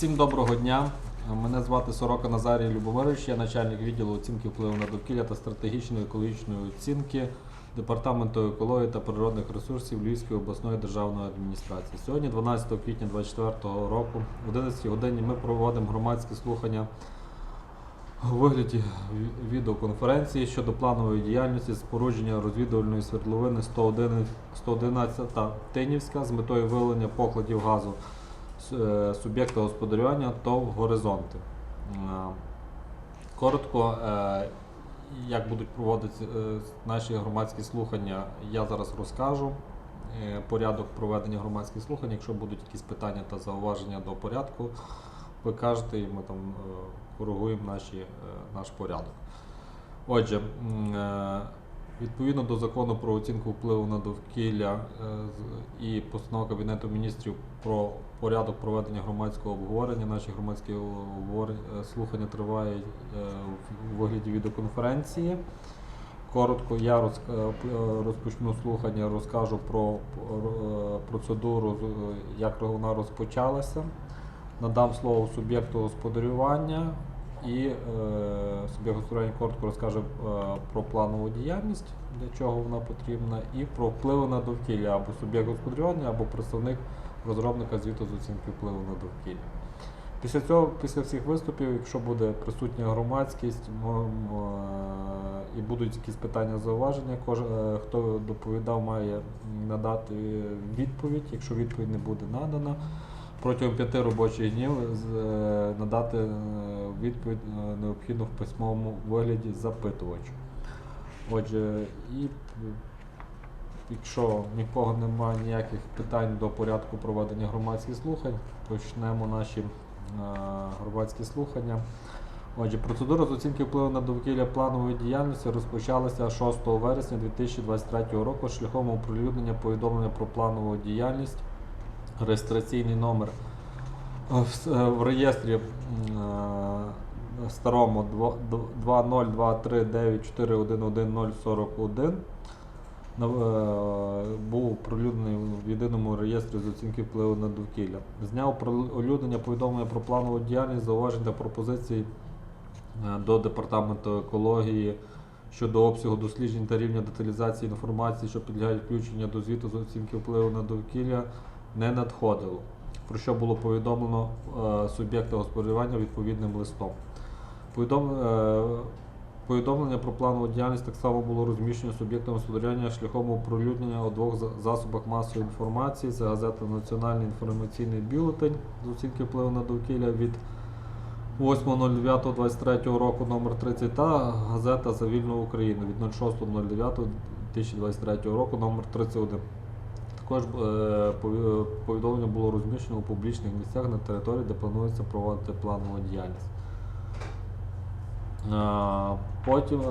Всім доброго дня. Мене звати Сорока Назарій Любомирович, я начальник відділу оцінки впливу на довкілля та стратегічної екологічної оцінки Департаменту екології та природних ресурсів Львівської обласної державної адміністрації. Сьогодні, 12 квітня 2024 року, в 11 годині ми проводимо громадські слухання у вигляді відеоконференції щодо планової діяльності спорудження розвідувальної свердловини 101 111 Тинівська з метою виявлення покладів газу суб'єкта господарювання ТОВ горизонти. Е, Коротко, е, як будуть проводитися е, наші громадські слухання, я зараз розкажу. Е, Порядок проведення громадських слухань. Якщо будуть якісь питання та зауваження до порядку, ви кажете, і ми там е, коригуємо наші, е, наш порядок. Отже, е, відповідно до закону про оцінку впливу на довкілля е, і постанова Кабінету міністрів про порядок проведення громадського обговорення, наші громадські е, слухання тривають е, в- вигляді відеоконференції. Коротко я е, розпочну слухання, розкажу про процедуру, як вона розпочалася. Надам слово суб'єкту господарювання і суб'єкт господарювання коротко розкаже про планову діяльність, для чого вона потрібна, і про впливи на довкілля або суб'єкт господарювання, або представник розробника звіту з оцінки впливу на довкілля. Після цього, після всіх виступів, якщо буде присутня громадськість мо- і будуть якісь питання зауваження, е, хто доповідав, має надати відповідь. Якщо відповідь не буде надана, протягом п'яти робочих днів е, надати е, відповідь е, необхідно в письмовому вигляді запитувачу. Отже, і якщо нікого немає ніяких питань до порядку проведення громадських слухань, почнемо наші е, громадські слухання. Отже, процедура з оцінки впливу на довкілля планової діяльності розпочалася 6 вересня 2023 року шляхом оприлюднення повідомлення про планову діяльність, реєстраційний номер е, в, е, в реєстрі е, старому 202394111041 на- е, був оприлюднений в єдиному реєстрі з оцінки впливу на довкілля. З дня оприлюднення повідомлення про планову діяльність, зауважень та пропозицій е, до департаменту екології щодо обсягу досліджень та рівня деталізації інформації, що підлягають включення до звіту з оцінки впливу на довкілля, не надходило, про що було повідомлено е, суб'єкта господарювання відповідним листом. Повідом, е, Повідомлення про планову діяльність так само було розміщено суб'єктом господарювання шляхом оприлюднення у двох засобах масової інформації. Це газета Національний інформаційний бюлетень з оцінки впливу на довкілля від 8.09.23 року номер 30 та газета За вільну Україну від 06.09.2023 року номер 31. Також е, повідомлення було розміщено у публічних місцях на території, де планується проводити планову діяльність. Потім е,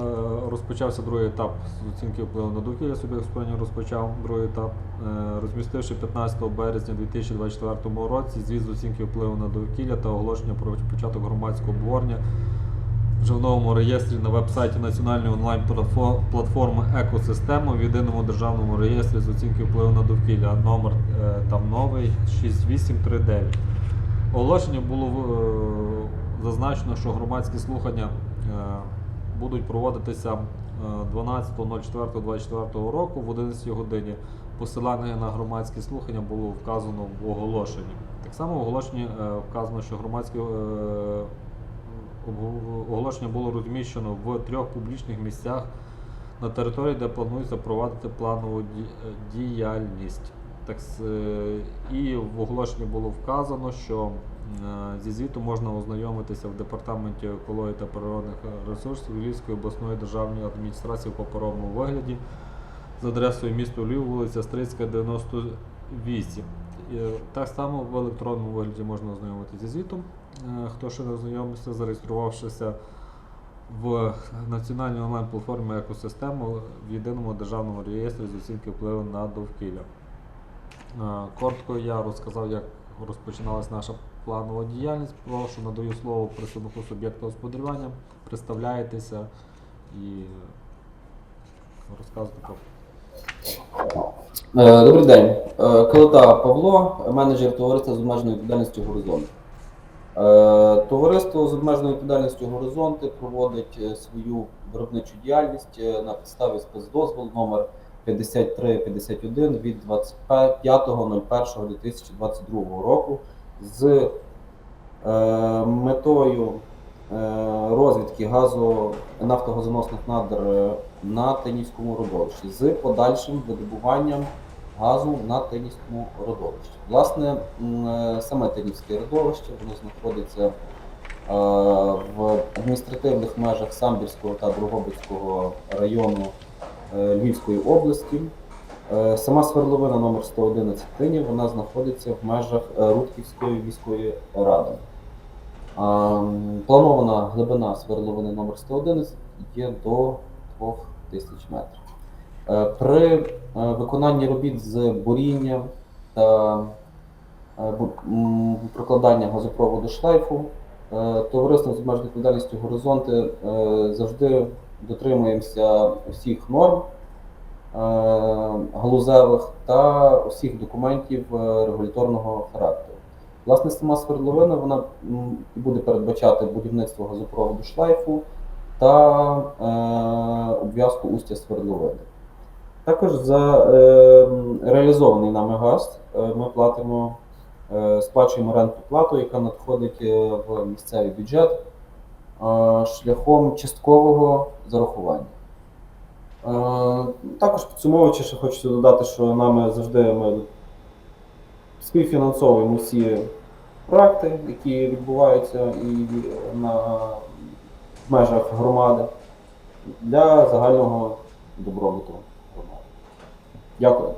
розпочався другий етап з оцінки впливу на довкілля. Суб'єкт господарювання розпочав другий етап, е, розмістивши 15 березня 2024 році звіт з оцінки впливу на довкілля та оголошення про початок громадського обговорення вже в новому реєстрі на веб-сайті Національної онлайн-платформи Екосистема в єдиному державному реєстрі з оцінки впливу на довкілля. Номер е, там новий 6839. Оголошення було зазначено, що громадські слухання будуть проводитися е, 12.04.24 року в 11 годині. Посилання на громадські слухання було вказано в оголошенні. Так само в оголошенні е, вказано, що громадське е, оголошення було розміщено в трьох публічних місцях на території, де планується провадити планову е, діяльність. Так, е, і в оголошенні було вказано, що е, зі звіту можна ознайомитися в департаменті екології та природних ресурсів Львівської обласної державної адміністрації в паперовому вигляді з адресою місто Львів, вулиця Стрицька, 98. І, е, Так само в електронному вигляді можна ознайомитися зі звітом. Е, Хто ще не ознайомився, зареєструвавшися в національній онлайн-платформі екосистему в єдиному державному реєстрі з оцінки впливу на довкілля. Е, Коротко я розказав, як розпочиналась наша планова діяльність. Прошу надаю слово представнику суб'єкту господарювання. Представляєтеся і розказуйте про Е, Добрий день. Е, Калита Павло, менеджер товариства з обмеженою відповідальністю Горизонт. Товариство з обмеженою відповідальністю Горизонти проводить е, свою виробничу діяльність е, на підставі спецдозволу номер 5351 від 25.01.2022 року з е, метою е, розвідки газу нафтогазоносних надр е, на Тинівському родовищі з подальшим видобуванням газу на Тинівському родовищі. Власне, е, саме Тинівське родовище воно знаходиться е, в адміністративних межах Самбірського та Дрогобицького району е, Львівської області. Е, Сама свердловина номер 111 Тинів, вона знаходиться в межах е, Рудківської міської ради. Планована глибина свердловини номер 111 є до 2000 метрів. Е, При виконанні робіт з буріння та прокладання газопроводу шлейфу товариством з обмеженою відповідальністю горизонти завжди дотримуємося всіх норм галузевих та усіх документів е, регуляторного характеру. Власне, сама свердловина вона буде передбачати будівництво газопроводу шлейфу та е, обв'язку устя свердловини. Також за е, реалізований нами газ е, ми платимо, е, сплачуємо рентну плату, яка надходить е, в місцевий бюджет е, шляхом часткового зарахування. Е, Також підсумовуючи, ще хочу додати, що нами завжди ми співфінансовуємо всі проекти, які відбуваються і на в межах громади для загального добробуту громади. Дякую.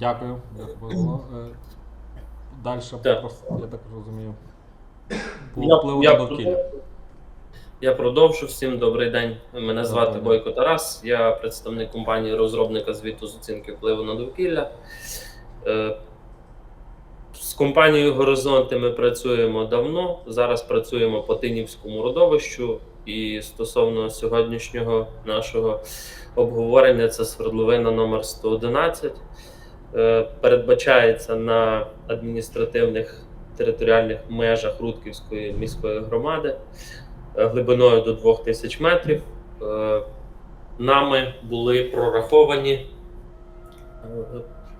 Дякую. Дякую. Е, Далі, я так розумію. По Я- впливу я на довкілля. Я продовжу. Всім добрий день. Мене звати Добрий. Бойко Тарас. Я представник компанії розробника звіту з оцінки впливу на довкілля. Е, З компанією Горизонти ми працюємо давно. Зараз працюємо по Тинівському родовищу. І стосовно сьогоднішнього нашого обговорення, це свердловина номер 111. Е, Передбачається на адміністративних територіальних межах Рудківської міської громади глибиною до 2000 метрів. Е, Нами були прораховані е,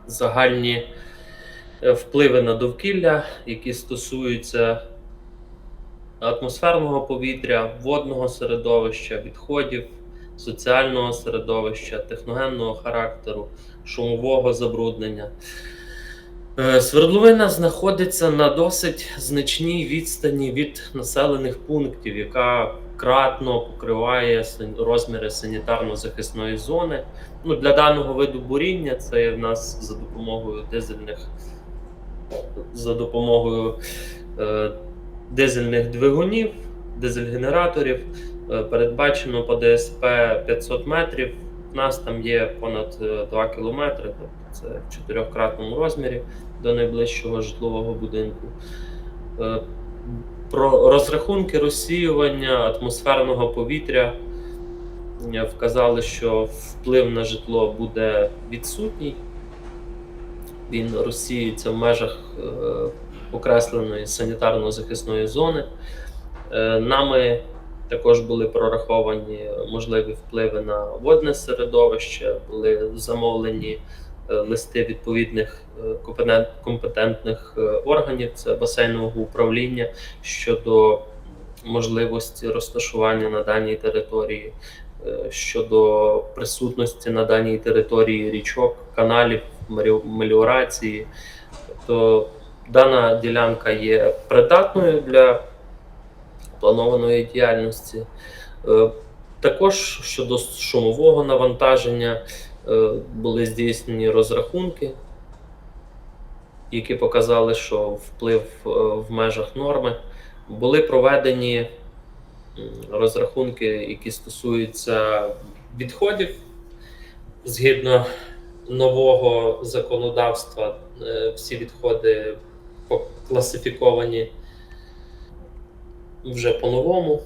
загальні е, впливи на довкілля, які стосуються атмосферного повітря, водного середовища, відходів, соціального середовища, техногенного характеру, шумового забруднення. Е, Свердловина знаходиться на досить значній відстані від населених пунктів, яка кратно покриває розміри санітарно-захисної зони. Ну, для даного виду буріння це в нас за допомогою дизельних за допомогою е, дизельних двигунів, дизель-генераторів. Е, передбачено по ДСП 500 метрів. У нас там є понад е, 2 кілометри, тобто це в чотирьохкратному розмірі до найближчого житлового будинку. Е, Про розрахунки розсіювання атмосферного повітря е, вказали, що вплив на житло буде відсутній. Він розсіюється в межах е, окресленої санітарно-захисної зони. Е, Нами також були прораховані можливі впливи на водне середовище, були замовлені е, листи відповідних е, компетентних е, органів, це басейнового управління щодо можливості розташування на даній території, щодо присутності на даній території річок, каналів, меліо- меліорації. Тобто дана ділянка є придатною для планованої діяльності. Е, Також щодо шумового навантаження е, були здійснені розрахунки, які показали, що вплив е, в межах норми. Були проведені розрахунки, які стосуються відходів згідно нового законодавства. Всі відходи класифіковані вже по-новому.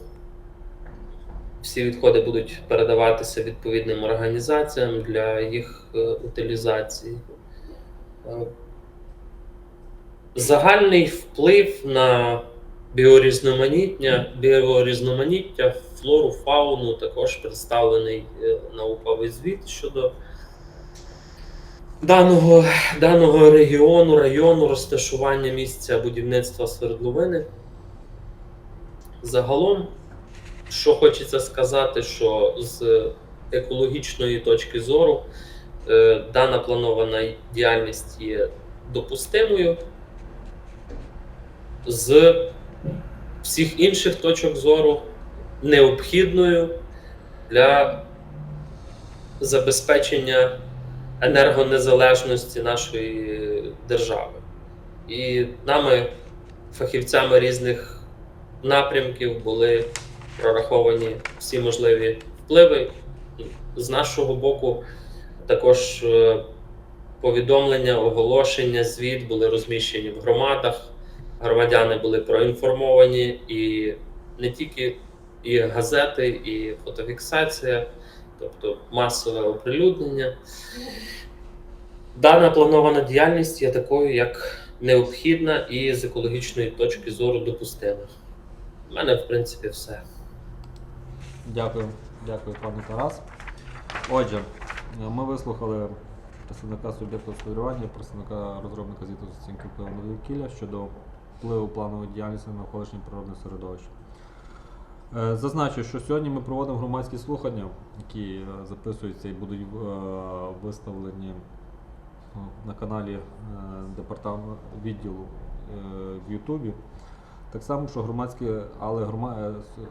Всі відходи будуть передаватися відповідним організаціям для їх е, утилізації. Е, Загальний вплив на біорізноманіття, біорізноманіття, флору, фауну також представлений е, науковий звіт щодо даного, даного регіону, району, розташування місця будівництва свердловини. Загалом, що хочеться сказати, що з екологічної точки зору е, дана планована діяльність є допустимою. З всіх інших точок зору необхідною для забезпечення енергонезалежності нашої держави. І нами, фахівцями різних напрямків, були прораховані всі можливі впливи. З нашого боку, також е, повідомлення, оголошення, звіт були розміщені в громадах. Громадяни були проінформовані, і не тільки і газети, і фотофіксація, тобто масове оприлюднення. Дана планована діяльність є такою, як необхідна і з екологічної точки зору допустима. У мене, в принципі, все. Дякую, дякую, пане Тарас. Отже, ми вислухали представника суб'єкту господарювання, представника розробника звіту з оцінки впливу на довкілля щодо впливу планової діяльності на навколишнє природне середовище. Е, Зазначу, що сьогодні ми проводимо громадські слухання, які е, записуються і будуть е, виставлені на каналі департаменту відділу в Ютубі. Так само, що громадське, але е,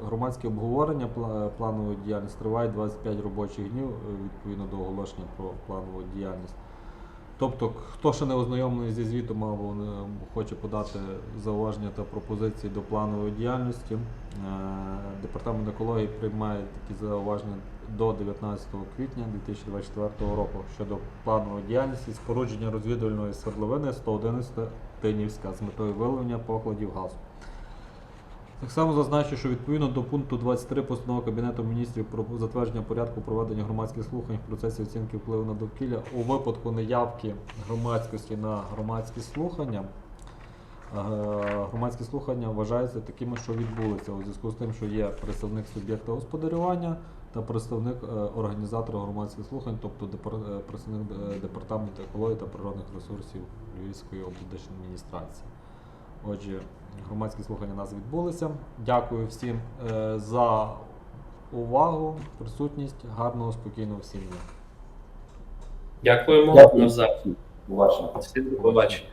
громадське обговорення планової діяльності триває 25 робочих днів е, відповідно до оголошення про планову діяльність. Тобто, хто ще не ознайомлений зі звітом або хоче подати зауваження та пропозиції до планової діяльності, е, департамент екології приймає такі зауваження до 19 квітня 2024 року щодо планової діяльності спорудження розвідувальної свердловини 111 Тинівська з метою виявлення покладів газу. Так само зазначу, що відповідно до пункту 23 постанови Кабінету міністрів про затвердження порядку проведення громадських слухань в процесі оцінки впливу на довкілля у випадку неявки громадськості на громадські слухання. е, Громадські слухання вважаються такими, що відбулися у зв'язку з тим, що є представник суб'єкта господарювання та представник е, організатора громадських слухань, тобто е, представник департаменту екології та природних ресурсів Львівської облдержадміністрації. Отже, громадські слухання у нас відбулися. Дякую всім е, за увагу, присутність. Гарного, спокійного всім. Дякуємо Дякую. Ваше. Всім до побачення.